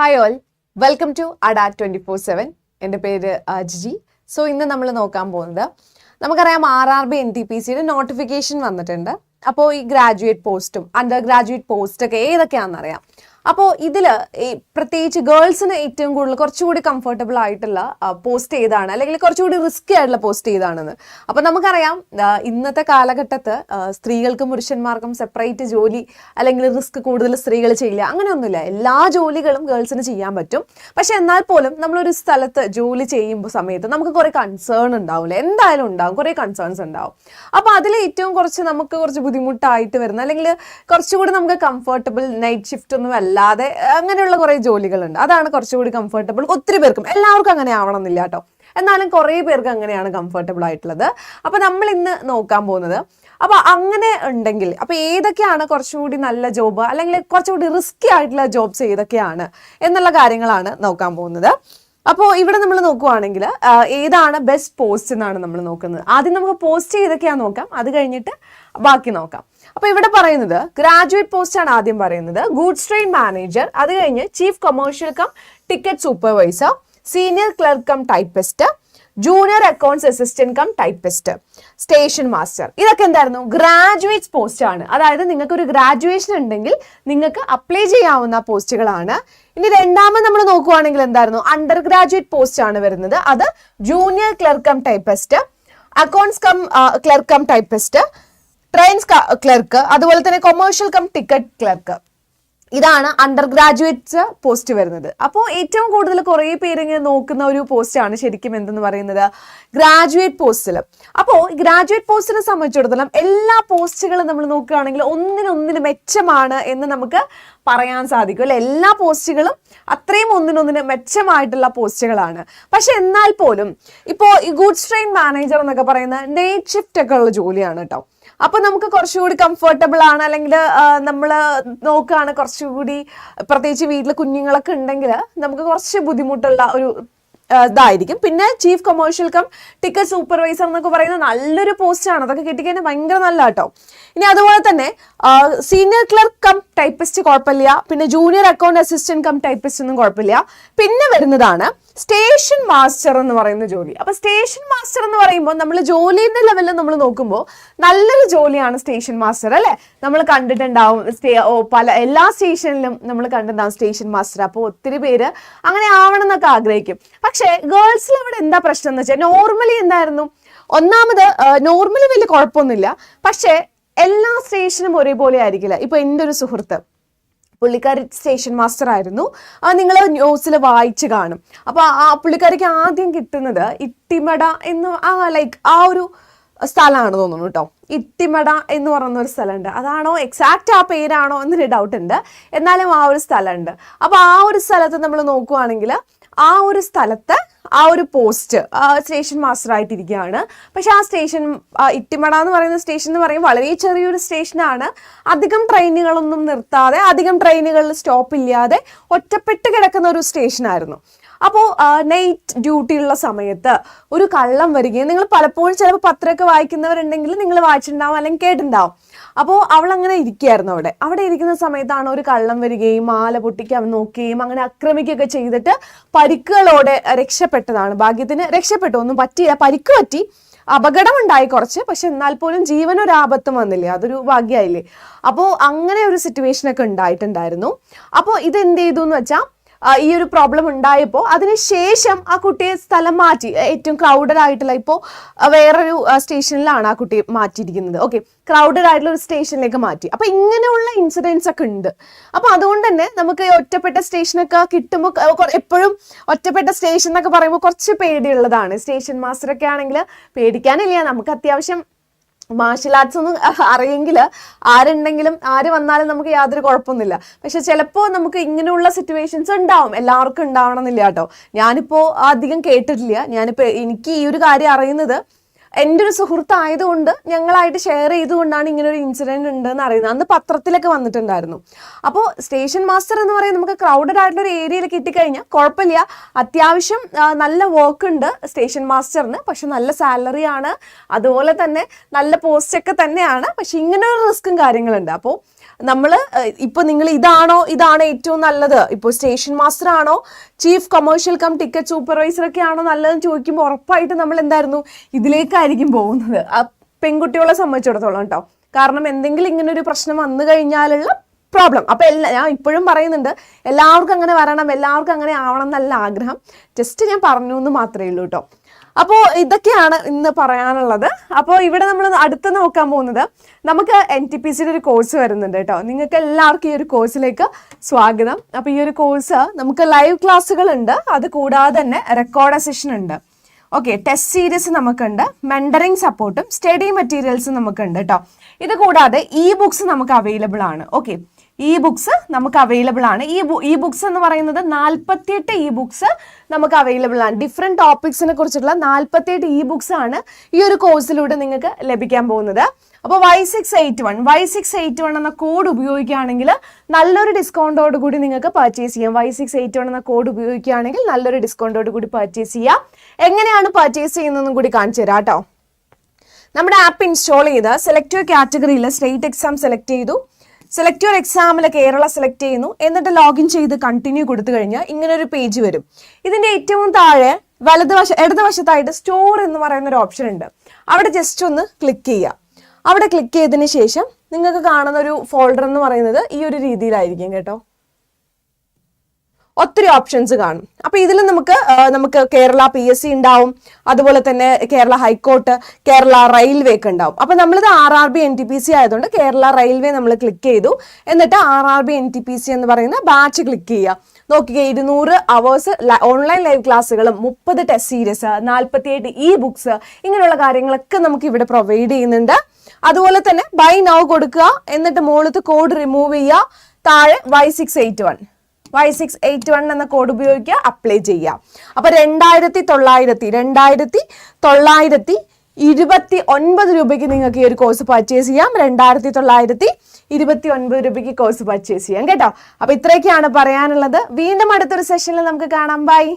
Hi all welcome to Adda twenty four seven എന്റെ പേര് അജിജി Jiji. So ഇന്ന് നമ്മൾ നോക്കാൻ പോകുന്നത് നമുക്കറിയാം R R B N T P സിയുടെ നോട്ടിഫിക്കേഷൻ വന്നിട്ടുണ്ട്. അപ്പോൾ ഈ ഗ്രാജുവേറ്റ് പോസ്റ്റും അണ്ടർ ഗ്രാജുവേറ്റ് പോസ്റ്റൊക്കെ ഏതൊക്കെയാണെന്നറിയാം. അപ്പോൾ ഇതിൽ പ്രത്യേകിച്ച് ഗേൾസിന് ഏറ്റവും കൂടുതൽ കുറച്ചുകൂടി കംഫർട്ടബിൾ ആയിട്ടുള്ള പോസ്റ്റ് ഏതാണ്? അല്ലെങ്കിൽ കുറച്ചുകൂടി റിസ്ക് ആയിട്ടുള്ള പോസ്റ്റ് ഏതാണെന്ന്? അപ്പോൾ നമുക്കറിയാം ഇന്നത്തെ കാലഘട്ടത്ത് സ്ത്രീകൾക്കും പുരുഷന്മാർക്കും സെപ്പറേറ്റ് ജോലി അല്ലെങ്കിൽ റിസ്ക് കൂടുതൽ സ്ത്രീകൾ ചെയ്യില്ല. അങ്ങനെയൊന്നുമില്ല. എല്ലാ ജോലികളും ഗേൾസിന് ചെയ്യാൻ പറ്റും. പക്ഷെ എന്നാൽ പോലും നമ്മളൊരു സ്ഥലത്ത് ജോലി ചെയ്യുമ്പോൾ സമയത്ത് നമുക്ക് കുറേ കൺസേൺ ഉണ്ടാവില്ല. എന്തായാലും ഉണ്ടാവും. കുറേ കൺസേൺസ് ഉണ്ടാവും. അപ്പോൾ അതിൽ ഏറ്റവും കുറച്ച് നമുക്ക് കുറച്ച് ബുദ്ധിമുട്ടായിട്ട് വരുന്ന അല്ലെങ്കിൽ കുറച്ചുകൂടി നമുക്ക് കംഫർട്ടബിൾ നൈറ്റ് ഷിഫ്റ്റ് ഒന്നും അല്ലാതെ അങ്ങനെയുള്ള കുറേ ജോലികളുണ്ട്. അതാണ് കുറച്ചുകൂടി കംഫർട്ടബിൾ ഒത്തിരി പേർക്കും എല്ലാവർക്കും അങ്ങനെ ആവണമെന്നില്ല കേട്ടോ. എന്നാലും കുറേ പേർക്ക് അങ്ങനെയാണ് കംഫർട്ടബിൾ ആയിട്ടുള്ളത്. അപ്പോൾ നമ്മൾ ഇന്ന് നോക്കാൻ പോകുന്നത് അപ്പോൾ അങ്ങനെ ഉണ്ടെങ്കിൽ അപ്പോൾ ഏതൊക്കെയാണ് കുറച്ചുകൂടി നല്ല ജോബ് അല്ലെങ്കിൽ കുറച്ചുകൂടി റിസ്കി ആയിട്ടുള്ള ജോബ്സ് ഏതൊക്കെയാണ് എന്നുള്ള കാര്യങ്ങളാണ് നോക്കാൻ പോകുന്നത്. അപ്പോൾ ഇവിടെ നമ്മൾ നോക്കുവാണെങ്കിൽ ഏതാണ് ബെസ്റ്റ് പോസ്റ്റ് എന്നാണ് നമ്മൾ നോക്കുന്നത്. ആദ്യം നമുക്ക് പോസ്റ്റ് ഏതൊക്കെയാണ് നോക്കാം. അത് കഴിഞ്ഞിട്ട് ബാക്കി നോക്കാം. അപ്പോൾ ഇവിടെ പറയുന്നത് ഗ്രാജുവേറ്റ് പോസ്റ്റ് ആണ് ആദ്യം പറയുന്നത്. ഗൂഡ്സ് ട്രെയിൻ മാനേജർ അത് കഴിഞ്ഞ് chief commercial cum ticket supervisor senior clerk cum typist junior accounts assistant cum typist station master ഇതൊക്കെ എന്തായിരുന്നു? ഗ്രാജുവേറ്റ്സ് പോസ്റ്റ് ആണ്. അതായത് നിങ്ങൾക്ക് ഒരു ഗ്രാജുവേഷൻ ഉണ്ടെങ്കിൽ നിങ്ങൾക്ക് അപ്ലൈ ചെയ്യാവുന്ന പോസ്റ്റുകളാണ് ഇനി രണ്ടാമത് നമ്മൾ നോക്കുവാണെങ്കിൽ എന്തായിരുന്നു? അണ്ടർ ഗ്രാജുവേറ്റ് പോസ്റ്റ് ആണ് വരുന്നത്. അത് junior clerk typist accounts cum clerk typist trains clerk അതുപോലെ തന്നെ കൊമേഴ്ഷ്യൽ കം ടിക്കറ്റ് ക്ലർക്ക് ഇതാണ് അണ്ടർ ഗ്രാജുവേറ്റ്സ് പോസ്റ്റ് വരുന്നത്. അപ്പോൾ ഏറ്റവും കൂടുതൽ കുറേ പേര് ഇങ്ങനെ നോക്കുന്ന ഒരു പോസ്റ്റാണ് ശരിക്കും എന്തെന്ന് പറയുന്നത്? ഗ്രാജുവേറ്റ് പോസ്റ്റിൽ അപ്പോൾ ഗ്രാജുവേറ്റ് പോസ്റ്റിനെ സംബന്ധിച്ചിടത്തോളം എല്ലാ പോസ്റ്റുകളും നമ്മൾ നോക്കുകയാണെങ്കിൽ ഒന്നിനൊന്നിന് മെച്ചമാണ് എന്ന് നമുക്ക് പറയാൻ സാധിക്കും. അല്ലെ? എല്ലാ പോസ്റ്റുകളും അത്രയും ഒന്നിനൊന്നിന് മെച്ചമായിട്ടുള്ള പോസ്റ്റുകളാണ് പക്ഷെ എന്നാൽ പോലും ഇപ്പോൾ ഈ ഗുഡ്സ് ട്രെയിൻ മാനേജർ എന്നൊക്കെ പറയുന്ന നൈറ്റ് ഷിഫ്റ്റ് ഒക്കെ ഉള്ള ജോലിയാണ് കേട്ടോ അപ്പൊ നമുക്ക് കുറച്ചുകൂടി കംഫർട്ടബിൾ ആണ്. അല്ലെങ്കിൽ നമ്മൾ നോക്കുകയാണ് കുറച്ചുകൂടി പ്രത്യേകിച്ച് വീട്ടിൽ കുഞ്ഞുങ്ങളൊക്കെ ഉണ്ടെങ്കിൽ നമുക്ക് കുറച്ച് ബുദ്ധിമുട്ടുള്ള ഒരു ഇതായിരിക്കും. പിന്നെ chief commercial cum ticket supervisor എന്നൊക്കെ പറയുന്ന നല്ലൊരു പോസ്റ്റാണ് അതൊക്കെ കിട്ടിക്കഴിഞ്ഞാൽ ഭയങ്കര നല്ല കേട്ടോ ഇനി അതുപോലെ തന്നെ സീനിയർ ക്ലർക്ക് കം ടൈപ്പിസ്റ്റ് കുഴപ്പമില്ല പിന്നെ junior account assistant cum typist ഒന്നും കുഴപ്പമില്ല. പിന്നെ വരുന്നതാണ് സ്റ്റേഷൻ മാസ്റ്റർ എന്ന് പറയുന്ന ജോലി. അപ്പൊ സ്റ്റേഷൻ മാസ്റ്റർ എന്ന് പറയുമ്പോൾ നമ്മൾ ജോലിയുടെ ലെവലിൽ നമ്മൾ നോക്കുമ്പോൾ നല്ലൊരു ജോലിയാണ് സ്റ്റേഷൻ മാസ്റ്റർ അല്ലെ? നമ്മൾ കണ്ടിട്ടുണ്ടാവും പല എല്ലാ സ്റ്റേഷനിലും നമ്മൾ കണ്ടിട്ടുണ്ടാവും സ്റ്റേഷൻ മാസ്റ്റർ അപ്പോൾ ഒത്തിരി പേര് അങ്ങനെ ആവണം എന്നൊക്കെ ആഗ്രഹിക്കും. പക്ഷേ ഗേൾസിൽ അവിടെ എന്താ പ്രശ്നം എന്ന് വെച്ചാൽ നോർമലി എന്തായിരുന്നു? ഒന്നാമത് നോർമലി വലിയ കുഴപ്പമൊന്നുമില്ല. പക്ഷേ എല്ലാ സ്റ്റേഷനും ഒരേപോലെ ആയിരിക്കില്ല. ഇപ്പൊ എന്റെ ഒരു സുഹൃത്ത് പുള്ളിക്കാരി സ്റ്റേഷൻ മാസ്റ്റർ ആയിരുന്നു. അത് നിങ്ങൾ ന്യൂസിൽ വായിച്ച് കാണും. അപ്പോൾ ആ പുള്ളിക്കാരിക്ക് ആദ്യം കിട്ടുന്നത് ഇട്ടിമട എന്ന് ആ ലൈക്ക് ആ ഒരു സ്ഥലമാണ് തോന്നുന്നു കേട്ടോ. ഇട്ടിമട എന്ന് പറയുന്ന ഒരു സ്ഥലമുണ്ട്. അതാണോ എക്സാക്റ്റ് ആ പേരാണോ എന്നൊരു ഡൗട്ട് ഉണ്ട്. എന്നാലും ആ ഒരു സ്ഥലമുണ്ട്. അപ്പോൾ ആ ഒരു സ്ഥലത്ത് നമ്മൾ നോക്കുവാണെങ്കിൽ ആ ഒരു സ്ഥലത്ത് ആ ഒരു പോസ്റ്റ് സ്റ്റേഷൻ മാസ്റ്റർ ആയിട്ടിരിക്കുകയാണ് പക്ഷെ ആ സ്റ്റേഷൻ ഇട്ടിമട എന്ന് പറയുന്ന സ്റ്റേഷൻ എന്ന് പറയുമ്പോൾ വളരെ ചെറിയൊരു സ്റ്റേഷനാണ്. അധികം ട്രെയിനുകളൊന്നും നിർത്താതെ അധികം ട്രെയിനുകളിൽ സ്റ്റോപ്പ് ഇല്ലാതെ ഒറ്റപ്പെട്ട് കിടക്കുന്ന ഒരു സ്റ്റേഷനായിരുന്നു. അപ്പോൾ നൈറ്റ് ഡ്യൂട്ടി ഉള്ള സമയത്ത് ഒരു കള്ളം വരികയും നിങ്ങൾ പലപ്പോഴും ചിലപ്പോൾ പത്രമൊക്കെ വായിക്കുന്നവരുണ്ടെങ്കിൽ നിങ്ങൾ വായിച്ചിട്ടുണ്ടാവും അല്ലെങ്കിൽ കേട്ടിട്ടുണ്ടാവും. അപ്പോൾ അവൾ അങ്ങനെ ഇരിക്കുകയായിരുന്നു അവിടെ. അവിടെ ഇരിക്കുന്ന സമയത്താണ് ഒരു കള്ളം വരികയും മാല പൊട്ടിക്കാൻ നോക്കുകയും അങ്ങനെ ആക്രമിക്കുകയൊക്കെ ചെയ്തിട്ട് പരിക്കുകളോടെ രക്ഷപ്പെട്ടതാണ്. ഭാഗ്യത്തിന് രക്ഷപ്പെട്ടു. ഒന്നും പറ്റിയില്ല. പരിക്ക് പറ്റി. അപകടമുണ്ടായി കുറച്ച്. പക്ഷെ എന്നാൽ പോലും ജീവനൊരാപത്തും വന്നില്ലേ? അതൊരു ഭാഗ്യമായില്ലേ അപ്പോൾ അങ്ങനെ ഒരു സിറ്റുവേഷനൊക്കെ ഉണ്ടായിട്ടുണ്ടായിരുന്നു. അപ്പോൾ ഇത് എന്ത് ചെയ്തു എന്ന് വെച്ചാൽ ഈ ഒരു പ്രോബ്ലം ഉണ്ടായപ്പോൾ അതിനുശേഷം ആ കുട്ടിയെ സ്ഥലം മാറ്റി. ഏറ്റവും ക്രൗഡഡ് ആയിട്ടുള്ള ഇപ്പോൾ വേറൊരു സ്റ്റേഷനിലാണ് ആ കുട്ടിയെ മാറ്റിയിരിക്കുന്നത്. ഓക്കെ ക്രൗഡഡ് ആയിട്ടുള്ള ഒരു സ്റ്റേഷനിലേക്ക് മാറ്റി. അപ്പൊ ഇങ്ങനെയുള്ള ഇൻസിഡൻസ് ഒക്കെ ഉണ്ട്. അപ്പൊ അതുകൊണ്ട് തന്നെ നമുക്ക് ഒറ്റപ്പെട്ട സ്റ്റേഷനൊക്കെ കിട്ടുമ്പോൾ എപ്പോഴും ഒറ്റപ്പെട്ട സ്റ്റേഷൻ എന്നൊക്കെ പറയുമ്പോൾ കുറച്ച് പേടിയുള്ളതാണ്. സ്റ്റേഷൻ മാസ്റ്ററൊക്കെ ആണെങ്കിൽ പേടിക്കാനില്ല. നമുക്ക് അത്യാവശ്യം മാർഷൽ ആർട്സ് ഒന്നും അറിയെങ്കിൽ ആരുണ്ടെങ്കിലും ആര് വന്നാലും നമുക്ക് യാതൊരു കുഴപ്പമൊന്നുമില്ല. പക്ഷെ ചിലപ്പോൾ നമുക്ക് ഇങ്ങനെയുള്ള സിറ്റുവേഷൻസ് ഉണ്ടാവും. എല്ലാവർക്കും ഉണ്ടാവണം എന്നില്ല കേട്ടോ. ഞാനിപ്പോൾ അധികം കേട്ടിട്ടില്ല. ഞാനിപ്പോൾ എനിക്ക് ഈ ഒരു കാര്യം അറിയുന്നത് എന്റെ ഒരു സുഹൃത്തായതുകൊണ്ട് ഞങ്ങളായിട്ട് ഷെയർ ചെയ്തുകൊണ്ടാണ് ഇങ്ങനെ ഒരു ഇൻസിഡന്റ് ഉണ്ടെന്ന് അറിയുന്നത്. അന്ന് പത്രത്തിലൊക്കെ വന്നിട്ടുണ്ടായിരുന്നു. അപ്പോൾ സ്റ്റേഷൻ മാസ്റ്റർ എന്ന് പറയുന്നത് നമുക്ക് ക്രൗഡഡ് ആയിട്ടുള്ള ഒരു ഏരിയയിൽ കിട്ടിക്കഴിഞ്ഞാൽ കുഴപ്പമില്ല. അത്യാവശ്യം നല്ല വർക്ക് ഉണ്ട് സ്റ്റേഷൻ മാസ്റ്ററിന് പക്ഷെ നല്ല സാലറിയാണ് അതുപോലെ തന്നെ നല്ല പോസ്റ്റൊക്കെ തന്നെയാണ്. പക്ഷെ ഇങ്ങനെ ഒരു റിസ്ക്കും കാര്യങ്ങളുണ്ട്. അപ്പോൾ നമ്മൾ ഇപ്പോൾ നിങ്ങൾ ഇതാണോ ഇതാണ് ഏറ്റവും നല്ലത്? ഇപ്പോൾ സ്റ്റേഷൻ മാസ്റ്റർ ആണോ chief commercial cum ticket supervisor ഒക്കെ ആണോ നല്ലതെന്ന് ചോദിക്കുമ്പോൾ ഉറപ്പായിട്ട് നമ്മൾ എന്തായിരുന്നു? ഇതിലേക്കായിരിക്കും പോകുന്നത്. ആ പെൺകുട്ടികളെ സംബന്ധിച്ചിടത്തോളം കേട്ടോ കാരണം എന്തെങ്കിലും ഇങ്ങനെ ഒരു പ്രശ്നം വന്നു കഴിഞ്ഞാലുള്ള പ്രോബ്ലം. അപ്പോൾ എല്ലാ ഞാൻ ഇപ്പോഴും പറയുന്നുണ്ട് എല്ലാവർക്കും അങ്ങനെ വരണം എല്ലാവർക്കും അങ്ങനെ ആവണം എന്നല്ല ആഗ്രഹം. ജസ്റ്റ് ഞാൻ പറഞ്ഞു എന്ന് മാത്രമേ ഉള്ളൂ കേട്ടോ അപ്പോൾ ഇതൊക്കെയാണ് ഇന്ന് പറയാനുള്ളത്. അപ്പോൾ ഇവിടെ നമ്മൾ അടുത്ത് നോക്കാൻ പോകുന്നത് നമുക്ക് എൻ ടി പി സിയുടെ ഒരു കോഴ്സ് വരുന്നുണ്ട് കേട്ടോ. നിങ്ങൾക്ക് എല്ലാവർക്കും ഈ ഒരു കോഴ്സിലേക്ക് സ്വാഗതം. അപ്പോൾ ഈ ഒരു കോഴ്സ് നമുക്ക് ലൈവ് ക്ലാസ്സുകൾ ഉണ്ട്. അത് കൂടാതെ തന്നെ റെക്കോർഡ് സെഷൻ ഉണ്ട്. ഓക്കെ ടെസ്റ്റ് സീരീസ് നമുക്കുണ്ട്. മെൻഡറിങ് സപ്പോർട്ടും സ്റ്റഡി മെറ്റീരിയൽസും നമുക്കുണ്ട് കേട്ടോ. ഇത് കൂടാതെ ഇ ബുക്സ് നമുക്ക് അവൈലബിൾ ആണ്. ഓക്കെ ഇ ബുക്സ് നമുക്ക് അവൈലബിൾ ആണ്. ഈ ഇ ബുക്സ് എന്ന് പറയുന്നത് നാൽപ്പത്തിയെട്ട് ഇ ബുക്സ് നമുക്ക് അവൈലബിൾ ആണ്. ഡിഫറെന്റ് ടോപ്പിക്സിനെ കുറിച്ചുള്ള നാൽപ്പത്തിയെട്ട് ഇ ബുക്സ് ആണ് ഈ ഒരു കോഴ്സിലൂടെ നിങ്ങൾക്ക് ലഭിക്കാൻ പോകുന്നത്. അപ്പോൾ Y six eight one Y six eight one എന്ന കോഡ് ഉപയോഗിക്കുകയാണെങ്കിൽ നല്ലൊരു ഡിസ്കൗണ്ടോട് കൂടി നിങ്ങൾക്ക് പർച്ചേസ് ചെയ്യാം. വൈ സിക്സ് എയ്റ്റ് വൺ എന്ന കോഡ് ഉപയോഗിക്കുകയാണെങ്കിൽ നല്ലൊരു ഡിസ്കൗണ്ടോട് കൂടി പർച്ചേസ് ചെയ്യാം. എങ്ങനെയാണ് പർച്ചേസ് ചെയ്യുന്നതെന്നും കൂടി കാണിച്ചു തരാം കേട്ടോ. നമ്മുടെ ആപ്പ് ഇൻസ്റ്റാൾ ചെയ്ത് സെലക്ട് കാറ്റഗറിയിൽ സ്റ്റേറ്റ് എക്സാം സെലക്ട് ചെയ്തു. സെലക്ട് യുവർ എക്സാമിൽ കേരള സെലക്ട് ചെയ്യുന്നു. എന്നിട്ട് ലോഗിൻ ചെയ്ത് കണ്ടിന്യൂ കൊടുത്തു കഴിഞ്ഞാൽ ഇങ്ങനെ ഒരു പേജ് വരും. ഇതിന്റെ ഏറ്റവും താഴെ വലതുവശ ഇടതുവശത്തായിട്ട് സ്റ്റോർ എന്ന് പറയുന്ന ഒരു ഓപ്ഷൻ ഉണ്ട്. അവിടെ ജസ്റ്റ് ഒന്ന് ക്ലിക്ക് ചെയ്യുക. അവിടെ ക്ലിക്ക് ചെയ്തതിന് ശേഷം നിങ്ങൾക്ക് കാണുന്ന ഒരു ഫോൾഡർ എന്ന് പറയുന്നത് ഈ ഒരു രീതിയിലായിരിക്കും കേട്ടോ. ഒത്തിരി ഓപ്ഷൻസ് കാണും. അപ്പൊ ഇതിൽ നമുക്ക് നമുക്ക് കേരള പി എസ് സി ഉണ്ടാവും. അതുപോലെ തന്നെ കേരള ഹൈക്കോർട്ട് കേരള റെയിൽവേ ഒക്കെ ഉണ്ടാവും. അപ്പൊ നമ്മളിത് R R B N T P C ആയതുകൊണ്ട് കേരള റെയിൽവേ നമ്മൾ ക്ലിക്ക് ചെയ്തു. എന്നിട്ട് R R B N T P C എന്ന് പറയുന്ന ബാച്ച് ക്ലിക്ക് ചെയ്യുക. നോക്കിക്കുക ഇരുന്നൂറ് അവേഴ്സ് ഓൺലൈൻ ലൈവ് ക്ലാസ്സുകളും മുപ്പത് ടെസ്റ്റ് സീരീസ് നാൽപ്പത്തിയെട്ട് ഇ ബുക്സ് ഇങ്ങനെയുള്ള കാര്യങ്ങളൊക്കെ നമുക്ക് ഇവിടെ പ്രൊവൈഡ് ചെയ്യുന്നുണ്ട്. അതുപോലെ തന്നെ ബൈ നൗ കൊടുക്കുക. എന്നിട്ട് മുകളിലത്തെ കോഡ് റിമൂവ് ചെയ്യുക. താഴെ Y six eight one Y six eight one എന്ന കോഡ് ഉപയോഗിക്കുക അപ്ലൈ ചെയ്യുക. അപ്പൊ രണ്ടായിരത്തി തൊള്ളായിരത്തി രണ്ടായിരത്തി തൊള്ളായിരത്തി ഇരുപത്തി ഒൻപത് രൂപയ്ക്ക് നിങ്ങൾക്ക് ഈ ഒരു കോഴ്സ് പർച്ചേസ് ചെയ്യാം. രണ്ടായിരത്തി തൊള്ളായിരത്തി ഇരുപത്തി ഒൻപത് രൂപയ്ക്ക് കോഴ്സ് പർച്ചേസ് ചെയ്യാം. കേട്ടോ? അപ്പൊ ഇത്രയൊക്കെയാണ് പറയാനുള്ളത്. വീണ്ടും അടുത്തൊരു സെഷനിൽ നമുക്ക് കാണാം. ബൈ